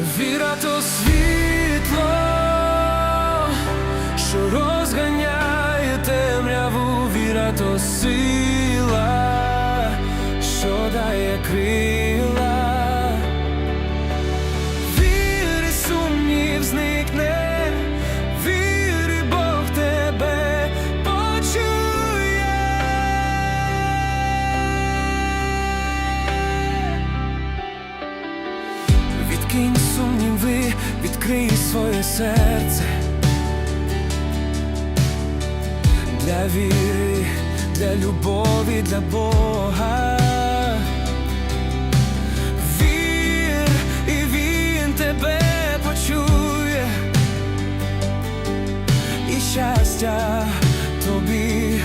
Віра то світло, що розганяє темряву, віра то сила, що дає крила. Відкинь сумніви, відкрий своє серце для віри, для любові, для Бога. Вір, і він тебе почує, і щастя тобі.